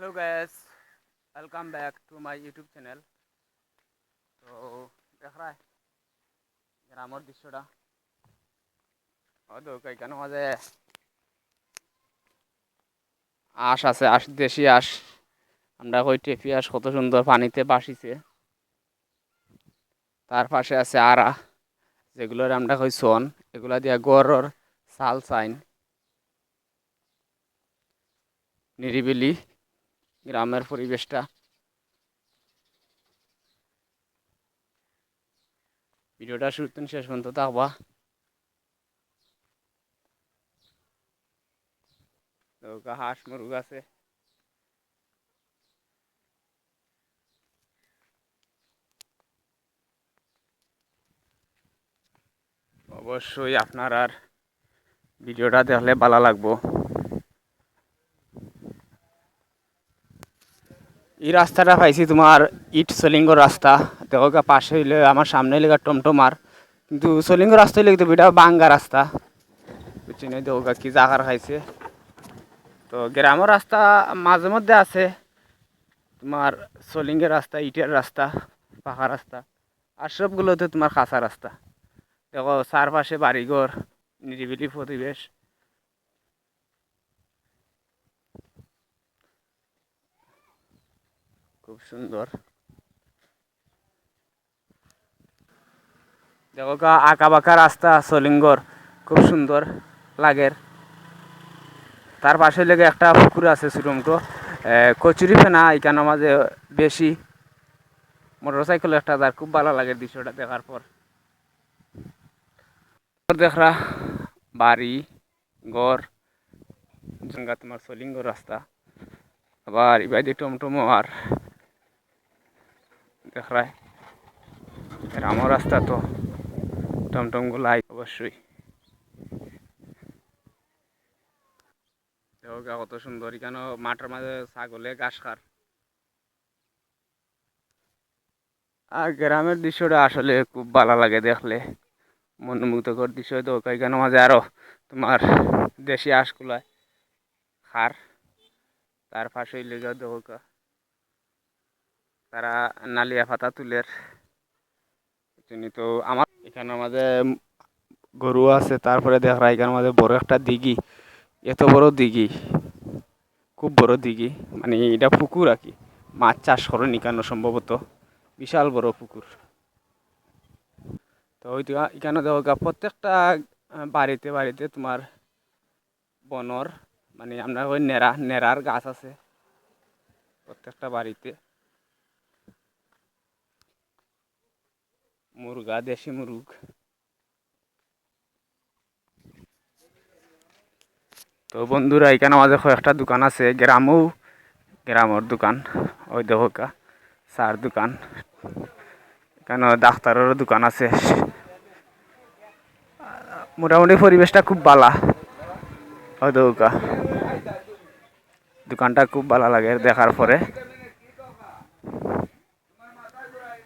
Hello guys welcome back to my YouTube channel তো দেখ রা, গ্রামের দৃশ্যটা। হয়তো এখানে মাঝে আশ আছে, আশ, দেশি আশ। আমরা কই টেপি আশ, কত সুন্দর পানিতে বাসিছে। তার পাশে আছে আরা, যেগুলোর আমরা কই সন, এগুলা দিয়া গরর সাল সাইন। নিরিবিলি। গ্রামের পরিবেশটা। ভিডিওটা শুরু শেষ পর্যন্ত তো হাঁস, মুরগ আছে। অবশ্যই আপনার আর ভিডিওটা দেখলে ভালো লাগবো। এই রাস্তাটা পাইছি তোমার ইট সলিঙ্গ রাস্তা। দেখো পাশে হইলে আমার সামনে হইলে টমটমার। কিন্তু সলিঙ্গ রাস্তা হইলে কিন্তু এটা বাঙ্গা রাস্তা। বুঝছি দেখো গা কি জাগার খাইছে তো গ্রামের রাস্তা মাঝে মধ্যে আছে। তোমার সলিঙ্গের রাস্তা, ইটের রাস্তা, পাকা রাস্তা। আর সবগুলোতে তোমার কাঁচা রাস্তা। দেখো, চারপাশে বাড়িঘর, নিরিবিলি পরিবেশ। খুব সুন্দর। দেখো আঁকা বাঁকা রাস্তা, সলিঙ্গর, খুব সুন্দর লাগের। তার পাশে লেগে একটা পুকুর আছে সুরমটো কচুরি ফেনা এখানে মাঝে বেশি মোটর সাইকেল একটা তার খুব ভালো লাগে দৃশ্যটা দেখার পর। দেখরা, বাড়ি, ঘর জঙ্গা তোমার সলিঙ্গ রাস্তা। আবার ইবাদি টমটমো আর দেখরায় আমার রাস্তা তো। টমটমগুলো আই অবশ্যই। কত সুন্দর। এখানে মাঠের মাঝে ছাগলে ঘাস খার। আর গ্রামের দৃশ্যটা আসলে খুব ভালো লাগে দেখলে। মনোমুগ্ধকর দৃশ্য তো। এখানে মাঝে আরও তোমার দেশি হাঁসগুলায় খার। তার পাশে লেগে দৌকা তারা নালিয়া পাতা তুলের তো আমার এখানে মাঝে গরু আছে, তারপরে দেখা এখানে মাঝে বড় একটা দিঘি। এত বড় দিঘি, খুব বড় দিঘি। মানে এটা পুকুর আর কি। মাছ চাষ করে নিকানো সম্ভবত। বিশাল বড় পুকুর। তো ওই এখানে দেখো প্রত্যেকটা বাড়িতে বাড়িতে তোমার বনর মানে আমরা ওই নেড়া, নেড়ার গাছ আছে। প্রত্যেকটা বাড়িতে। মুরগা দেশি মুরগ তো বন্ধুরা, এখানে আমাদের কয়েকটা দোকান আছে। গ্রামও, গ্রামের দোকান, ওই দেখা সার দোকান। এখানে ডাক্তারেরও দোকান আছে। মোটামুটি পরিবেশটা খুব ভালা ওই দেখা দোকানটা খুব ভালো লাগে দেখার পরে।